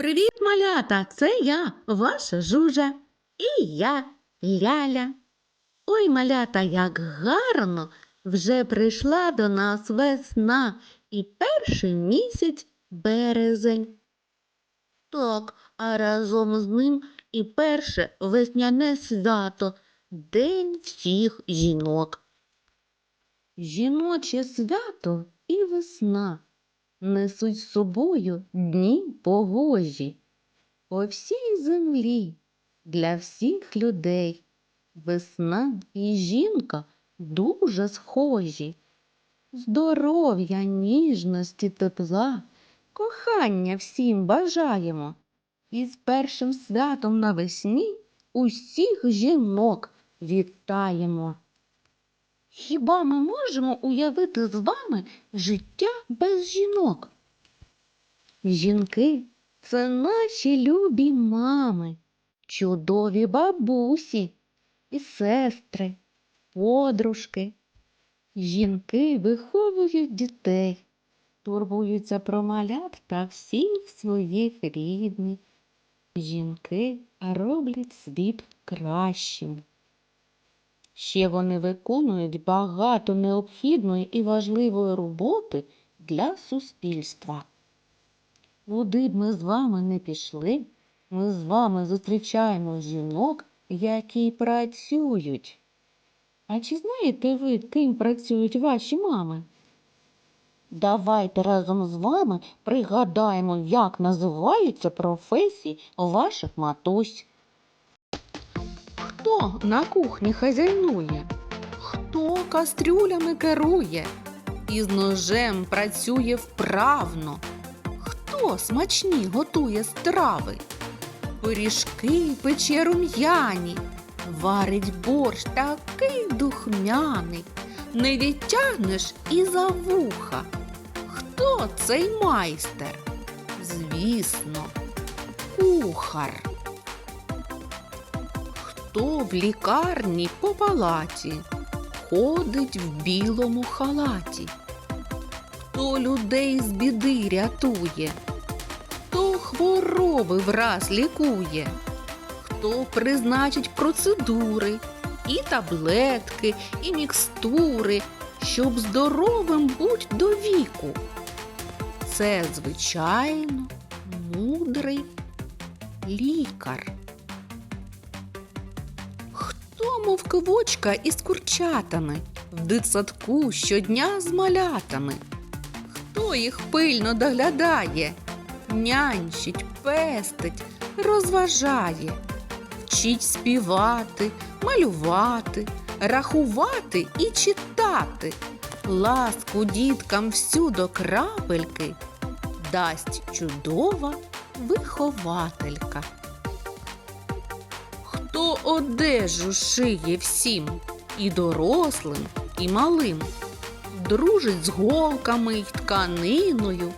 Привіт, малята! Це я, ваша жужа. І я, Ляля. Ой, малята, як гарно! Вже прийшла до нас весна і перший місяць березень. Так, а разом з ним і перше весняне свято День всіх жінок. Жіноче свято і весна несуть з собою дні погожі. По всій землі для всіх людей весна і жінка дуже схожі. Здоров'я, ніжності, тепла, кохання всім бажаємо. І з першим святом навесні усіх жінок вітаємо. Хіба ми можемо уявити з вами життя без жінок? Жінки це наші любі мами, чудові бабусі і сестри, подружки. Жінки виховують дітей, турбуються про малят та всіх своїх рідних. Жінки роблять світ кращим. Ще вони виконують багато необхідної і важливої роботи для суспільства. Куди б ми з вами не пішли, ми з вами зустрічаємо жінок, які працюють. А чи знаєте ви, ким працюють ваші мами? Давайте разом з вами пригадаємо, як називаються професії ваших матусь. Хто на кухні хазяйнує? Хто кастрюлями керує? І з ножем працює вправно? Хто смачні готує страви? Пиріжки пече рум'яні, варить борщ такий духмяний, не відтягнеш і за вуха. Хто цей майстер? Звісно, кухар. Хто в лікарні по палаті ходить в білому халаті? Хто людей з біди рятує? Хто хвороби враз лікує? Хто призначить процедури, і таблетки, і мікстури, щоб здоровим будь до віку? Це, звичайно, мудрий лікар. Хто, мов кивочка із курчатами, в дитсадку щодня з малятами? Хто їх пильно доглядає, нянчить, пестить, розважає, вчить співати, малювати, рахувати і читати, ласку діткам всю до крапельки дасть чудова вихователька. Одежу шиє всім, і дорослим, і малим, дружить з голками й тканиною,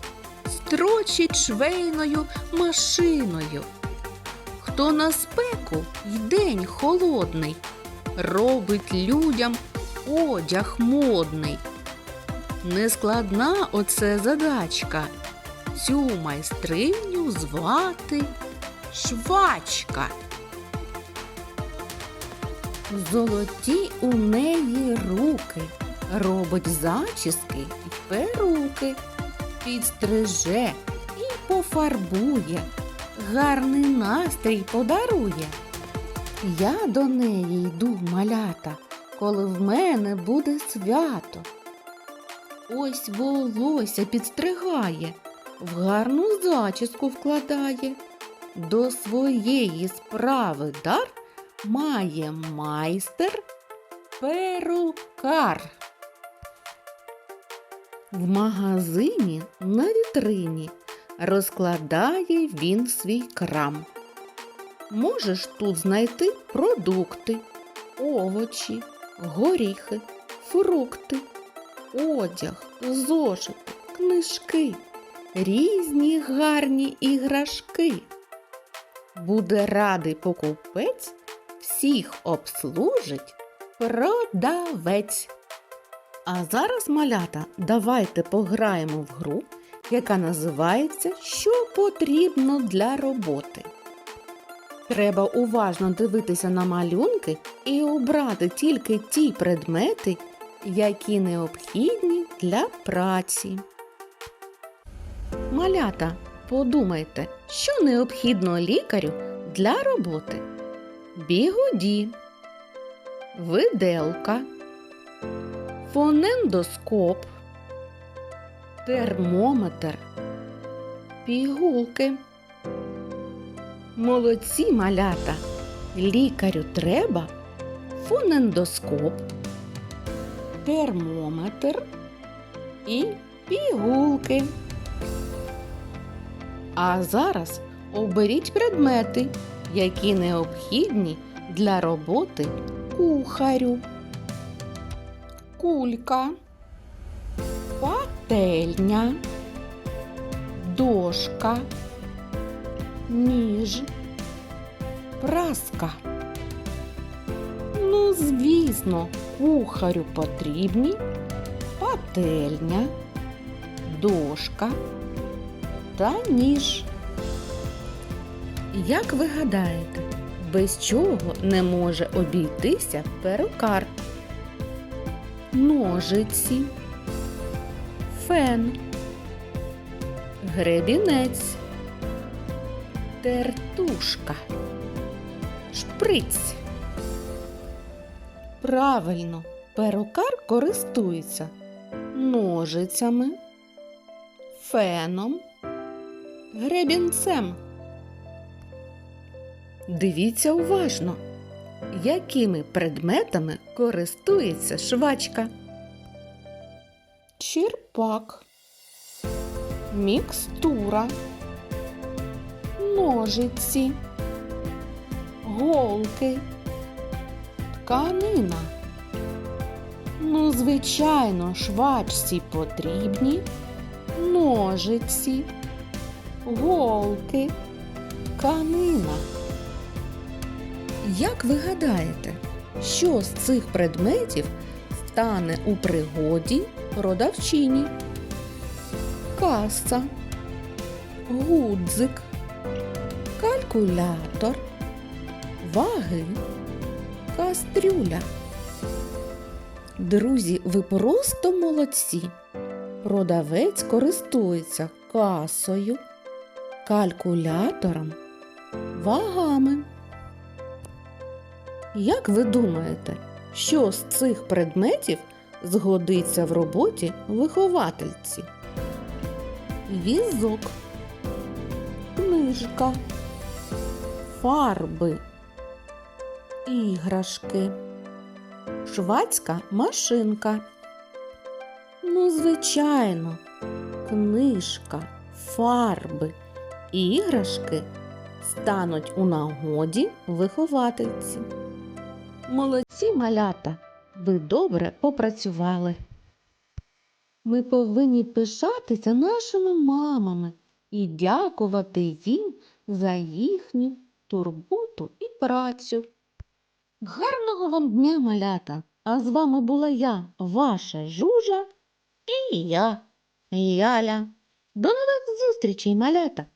строчить швейною машиною. Хто на спеку й день холодний, робить людям одяг модний. Нескладна оце задачка. Цю майстриню звати швачка. Золоті у неї руки, робить зачіски й перуки, підстриже і пофарбує, гарний настрій подарує. Я до неї йду, малята, коли в мене буде свято. Ось волосся підстригає, в гарну зачіску вкладає. До своєї справи дар має майстер перукар. В магазині на вітрині розкладає він свій крам. Можеш тут знайти продукти, овочі, горіхи, фрукти, одяг, зошити, книжки, різні гарні іграшки. Буде радий покупець, всіх обслужить продавець. А зараз, малята, давайте пограємо в гру, яка називається Що потрібно для роботи. Треба уважно дивитися на малюнки і обрати тільки ті предмети, які необхідні для праці. Малята, подумайте, що необхідно лікарю для роботи. Бігуді, виделка, фонендоскоп, термометр, пігулки. Молодці малята. Лікарю треба фонендоскоп, термометр і пігулки. А зараз оберіть предмети, які необхідні для роботи кухарю. Кулька, пательня, дошка, ніж, праска. Ну, звісно, кухарю потрібні пательня, дошка та ніж. Як ви гадаєте, без чого не може обійтися перукар? Ножиці, фен, гребінець, тертушка, шприць. Правильно, перукар користується ножицями, феном, гребінцем. Дивіться уважно, якими предметами користується швачка. Черпак, мікстура, ножиці, голки, тканина. Ну, звичайно, швачці потрібні ножиці, голки, тканина. Як ви гадаєте, що з цих предметів стане у пригоді продавчині? Каса, гудзик, калькулятор, ваги, кастрюля. Друзі, ви просто молодці. Продавець користується касою, калькулятором, вагами. Як ви думаєте, що з цих предметів згодиться в роботі виховательці? Візок, книжка, фарби, іграшки, швацька машинка. Ну, звичайно, книжка, фарби, іграшки стануть у нагоді виховательці. Молодці малята, ви добре попрацювали. Ми повинні пишатися нашими мамами і дякувати їм за їхню турботу і працю. Гарного вам дня, малята! А з вами була я, ваша Жужа і я, Яля. До нових зустрічей, малята!